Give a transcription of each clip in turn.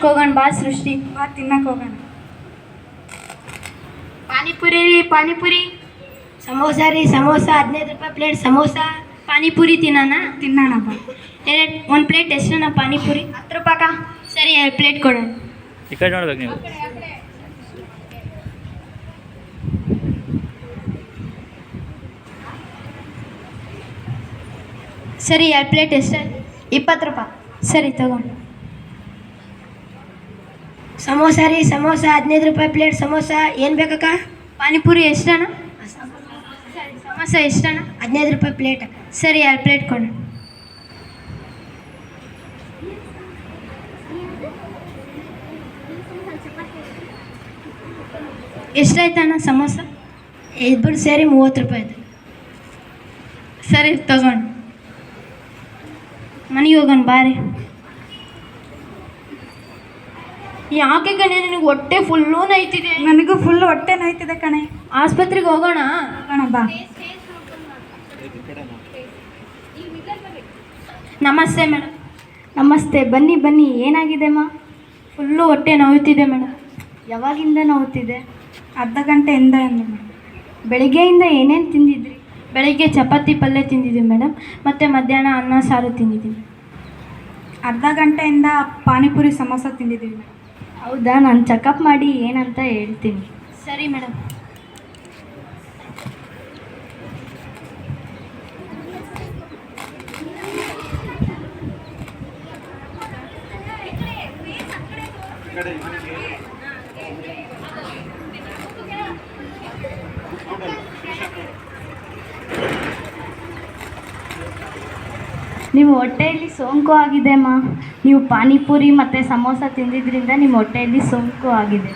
ತಿನ್ನಕ್ ಹೋಗೋಣ ಬಾ ಸೃಷ್ಟಿ. ಬಾ ತಿನ್ನಕ್ಕೆ ಹೋಗೋಣ. ಪಾನಿಪುರಿ ರೀ ಪಾನಿಪುರಿ. ಸಮೋಸ ರೀ ಸಮೋಸ ಹದಿನೈದು ರೂಪಾಯಿ ಪ್ಲೇಟ್ ಸಮೋಸ. ಪಾನಿಪುರಿ ತಿನ್ನೋಣ? ತಿನ್ನೋಣಪ್ಪ ಬಾ. ಎರಡು ಒಂದು ಪ್ಲೇಟ್ ಎಷ್ಟಣ್ಣ ಪಾನಿಪುರಿ? ಹತ್ತು ರೂಪಾಯಿ ಸರಿ ಎರಡು ಪ್ಲೇಟ್ ಕೊಡೋಣ ಈ ಕಡೆ ನೋಡ್ಬೇಕು ನೀವು. ಸರಿ ಎರಡು ಪ್ಲೇಟ್ ಎಷ್ಟು? ಇಪ್ಪತ್ತು ರೂಪಾಯಿ. ಸರಿ ತಗೊಂಡು ಸಮೋಸ ರೀ ಸಮೋಸ ಹದಿನೈದು ರೂಪಾಯಿ ಪ್ಲೇಟ್ ಸಮೋಸ. ಏನು ಬೇಕಕ್ಕ? ಪಾನಿಪುರಿ ಎಷ್ಟಣ್ಣ? ಸಮೋಸ ಎಷ್ಟಣ್ಣ? ಹದಿನೈದು ರೂಪಾಯಿ ಪ್ಲೇಟ್ ಸರಿ ಎರಡು ಪ್ಲೇಟ್ ಕೊಡು. ಎಷ್ಟಾಯ್ತಣ್ಣ ಸಮೋಸ? ಇಬ್ಬರು ಸೇರಿ ಮೂವತ್ತು ರೂಪಾಯಿ ಇದೆ ಸರಿ ತಗೊಂಡು. ಮನೆಗೆ ಹೋಗೋಣ ಬಾರಿ. ಯಾಕೆ ಕಣೆ? ನಿನಗೆ ಹೊಟ್ಟೆ ಫುಲ್ಲು ನೋಯ್ತಿದೆ ನನಗೂ ಫುಲ್ ಹೊಟ್ಟೆ ನೋಯ್ತಿದೆ ಕಣೆ. ಆಸ್ಪತ್ರೆಗೆ ಹೋಗೋಣ? ಹೋಗೋಣ ಬಾ. ನಮಸ್ತೆ ಮೇಡಮ್ ನಮಸ್ತೆ ಬನ್ನಿ ಬನ್ನಿ. ಏನಾಗಿದೆ ಮಾ? ಫುಲ್ಲು ಹೊಟ್ಟೆ ನೋಯ್ತಿದೆ ಮೇಡಮ್ ಯಾವಾಗಿಂದ ನೋವ್ತಿದೆ ಅರ್ಧ ಗಂಟೆಯಿಂದ ಇಂದ ಮೇಡಮ್ ಬೆಳಿಗ್ಗೆಯಿಂದ ಏನೇನು ತಿಂದಿದ್ರಿ? ಬೆಳಿಗ್ಗೆ ಚಪಾತಿ ಪಲ್ಯ ತಿಂದಿದ್ದೀವಿ ಮೇಡಮ್ ಮತ್ತು ಮಧ್ಯಾಹ್ನ ಅನ್ನ ಸಾರು ತಿಂದಿದ್ದೀವಿ ಅರ್ಧ ಗಂಟೆಯಿಂದ ಪಾನಿಪುರಿ ಸಮೋಸ ತಿಂದಿದ್ದೀವಿ ಮೇಡಮ್ ಹೌದಾ? ನಾನು ಚೆಕಪ್ ಮಾಡಿ ಏನಂತ ಹೇಳ್ತೀನಿ. ಸರಿ ಮೇಡಮ್ ನಿಮ್ಮ ಹೊಟ್ಟೆಯಲ್ಲಿ ಸೋಂಕು ಆಗಿದೆ ಮಾ. ನೀವು ಪಾನಿಪುರಿ ಮತ್ತು ಸಮೋಸ ತಿಂದಿದ್ದರಿಂದ ನಿಮ್ಮ ಹೊಟ್ಟೆಯಲ್ಲಿ ಸೋಂಕು ಆಗಿದೆ.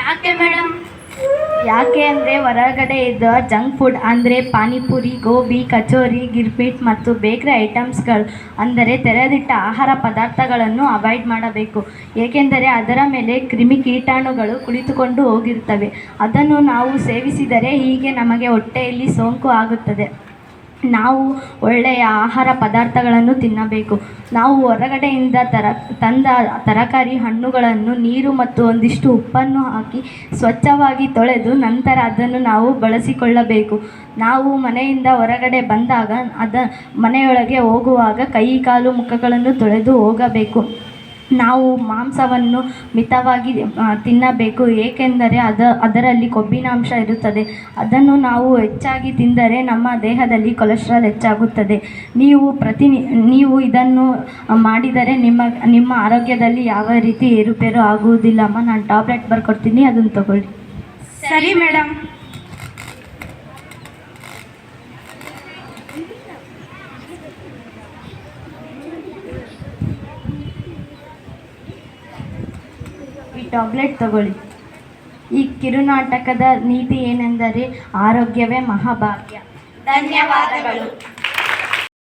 ಯಾಕೆ ಮೇಡಮ್ ಯಾಕೆ ಅಂದರೆ ಹೊರಗಡೆ ಇದ್ದ ಜಂಕ್ ಫುಡ್ ಅಂದರೆ ಪಾನಿಪುರಿ ಗೋಬಿ ಕಚೋರಿ ಗಿರ್ಪಿಟ್ ಮತ್ತು ಬೇಕ್ರಿ ಐಟಮ್ಸ್ಗಳು ಅಂದರೆ ತೆರೆದಿಟ್ಟ ಆಹಾರ ಪದಾರ್ಥಗಳನ್ನು ಅವಾಯ್ಡ್ ಮಾಡಬೇಕು. ಏಕೆಂದರೆ ಅದರ ಮೇಲೆ ಕ್ರಿಮಿ ಕೀಟಾಣುಗಳು ಕುಳಿತುಕೊಂಡು ಹೋಗಿರುತ್ತವೆ. ಅದನ್ನು ನಾವು ಸೇವಿಸಿದರೆ ಹೀಗೆ ನಮಗೆ ಹೊಟ್ಟೆಯಲ್ಲಿ ಸೋಂಕು ಆಗುತ್ತದೆ. ನಾವು ಒಳ್ಳೆಯ ಆಹಾರ ಪದಾರ್ಥಗಳನ್ನು ತಿನ್ನಬೇಕು. ನಾವು ಹೊರಗಡೆಯಿಂದ ತರ, ತಂದ ತರಕಾರಿ ಹಣ್ಣುಗಳನ್ನು, ನೀರು ಮತ್ತು ಒಂದಿಷ್ಟು ಉಪ್ಪನ್ನು ಹಾಕಿ ಸ್ವಚ್ಛವಾಗಿ ತೊಳೆದು ನಂತರ ಅದನ್ನು ನಾವು ಬಳಸಿಕೊಳ್ಳಬೇಕು. ನಾವು ಮನೆಯಿಂದ ಹೊರಗಡೆ ಬಂದಾಗ ಅದ ಮನೆಯೊಳಗೆ ಹೋಗುವಾಗ ಕೈ, ಕಾಲು, ಮುಖಗಳನ್ನು ತೊಳೆದು ಹೋಗಬೇಕು. ನಾವು ಮಾಂಸವನ್ನು ಮಿತವಾಗಿ ತಿನ್ನಬೇಕು. ಏಕೆಂದರೆ ಅದ, ಅದರಲ್ಲಿ ಕೊಬ್ಬಿನಾಂಶ ಇರುತ್ತದೆ. ಅದನ್ನು ನಾವು ಹೆಚ್ಚಾಗಿ ತಿಂದರೆ ನಮ್ಮ ದೇಹದಲ್ಲಿ ಕೊಲೆಸ್ಟ್ರಾಲ್ ಹೆಚ್ಚಾಗುತ್ತದೆ. ನೀವು ಪ್ರತಿ, ನೀವು ಇದನ್ನು ಮಾಡಿದರೆ ನಿಮ್ಮ ನಿಮ್ಮ ಆರೋಗ್ಯದಲ್ಲಿ ಯಾವ ರೀತಿ ಏರುಪೇರು ಆಗುವುದಿಲ್ಲಮ್ಮ ನಾನು ಟ್ಯಾಬ್ಲೆಟ್ ಬರ್ಕೊಡ್ತೀನಿ. ಅದನ್ನು ತಗೊಳ್ಳಿ. ಸರಿ ಮೇಡಮ್ ಈ ಟಾಬ್ಲೆಟ್ ತಗೊಳ್ಳಿ. ಈ ಕಿರುನಾಟಕದ ನೀತಿ ಏನೆಂದರೆ ಆರೋಗ್ಯವೇ ಮಹಾಭಾಗ್ಯ. ಧನ್ಯವಾದಗಳು.